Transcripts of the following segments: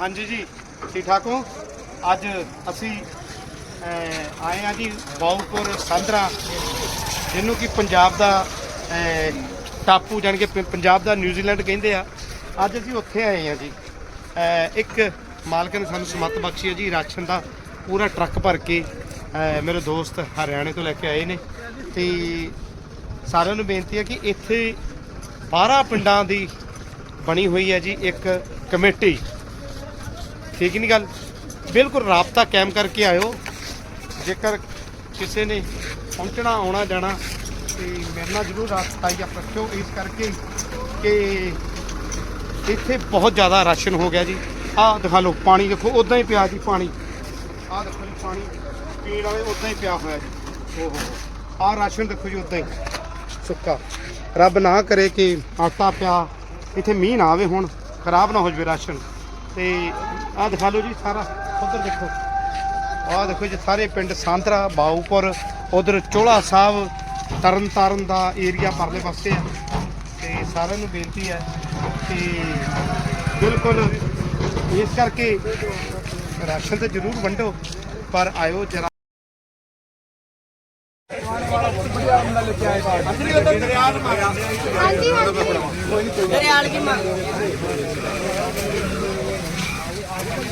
ਹਾਂਜੀ ਜੀ, ਠੀਕ ਠਾਕ ਹੋ? ਅੱਜ ਅਸੀਂ ਆਏ ਆ ਜੀ ਬਾਉਪੁਰ ਸਾਂਦਰਾ, ਜਿਹਨੂੰ ਕਿ ਪੰਜਾਬ ਦਾ ਟਾਪੂ ਜਾਣ ਕੇ ਪੰਜਾਬ ਦਾ ਨਿਊਜ਼ੀਲੈਂਡ ਕਹਿੰਦੇ ਆ। ਅੱਜ ਅਸੀਂ ਉੱਥੇ ਆਏ ਆ ਜੀ। ਇੱਕ ਮਾਲਕ ਨੇ ਸਾਨੂੰ ਸਮੱਤ ਬਖਸ਼ੀ ਹੈ ਜੀ, ਰਾਸ਼ਨ ਦਾ ਪੂਰਾ ਟਰੱਕ ਭਰ ਕੇ ਮੇਰੇ ਦੋਸਤ ਹਰਿਆਣੇ ਤੋਂ ਲੈ ਕੇ ਆਏ ਨੇ। ਤੇ ਸਾਰਿਆਂ ਨੂੰ ਬੇਨਤੀ ਹੈ ਕਿ ਇੱਥੇ 12 ਪਿੰਡਾਂ ਦੀ ਬਣੀ ਹੋਈ ਹੈ ਜੀ ਇੱਕ ਕਮੇਟੀ। ਠੀਕ ਨਹੀਂ ਗੱਲ। ਬਿਲਕੁਲ ਰਾਬਤਾ ਕਾਇਮ ਕਰਕੇ ਆਇਓ। ਜੇਕਰ ਕਿਸੇ ਨੇ ਪਹੁੰਚਣਾ, ਆਉਣਾ, ਜਾਣਾ, ਤੇ ਮੇਰੇ ਨਾਲ ਜ਼ਰੂਰ ਰਾਬਤਾ ਹੀ ਰੱਖਿਓ। ਇਸ ਕਰਕੇ ਕਿ ਇੱਥੇ ਬਹੁਤ ਜ਼ਿਆਦਾ ਰਾਸ਼ਨ ਹੋ ਗਿਆ ਜੀ। ਆਹ ਦਿਖਾ ਲਓ, ਪਾਣੀ ਦੇਖੋ ਉਦਾਂ ਹੀ ਪਿਆ ਜੀ ਪਾਣੀ। ਆਹ ਦੇਖੋ ਜੀ ਪਾਣੀ, ਪੀਣ ਵਾਲੇ ਉਦਾਂ ਹੀ ਪਿਆ ਹੋਇਆ ਜੀ। ਓਹੋ। ਆਹ ਰਾਸ਼ਨ ਦੇਖੋ ਜੀ ਉਦਾਂ ਹੀ। ਸੁੱਕਾ। ਰੱਬ ਨਾ ਕਰੇ ਕਿ ਆਟਾ ਪਿਆ। ਇੱਥੇ ਮੀਂਹ ਨਾ ਆਵੇ ਹੁਣ। ਖਰਾਬ ਨਾ ਹੋ ਜਵੇ ਰਾਸ਼ਨ। ਤੇ ਆਹ ਦਿਖਾ ਲਓ ਜੀ ਸਾਰਾ ਉਧਰ ਦੇਖੋ। ਆਹ ਦੇਖੋ ਜੀ ਸਾਰੇ ਪਿੰਡ ਸਾਂਤਰਾ ਬਾਊਪੁਰ ਉਧਰ ਚੋਲਾ ਸਾਹਿਬ ਤਰਨ ਤਾਰਨ ਦਾ ਏਰੀਆ ਪਰਲੇ ਪਾਸੇ ਆ। ਤੇ ਸਾਰਿਆਂ ਨੂੰ ਬੇਨਤੀ ਹੈ ਕਿ ਬਿਲਕੁਲ ਇਸ ਕਰਕੇ ਰਾਸ਼ਨ ਤੇ ਜ਼ਰੂਰ ਵੰਡੋ ਪਰ ਆਇਓ ਜਰਾ। ਹਾਂਜੀ ਹਾਂਜੀ। ਦਰਿਆਲ ਕੀ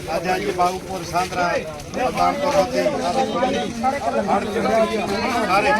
ਰਹਿੰਦੀ ਅੱਜ ਅੱਜ ਬਾਬੂਪੁਰ ਸਾਂਦਰਾ ਪ੍ਰਧਾਨਪੁਰ ਉੱਤੇ ਸਾਰੇ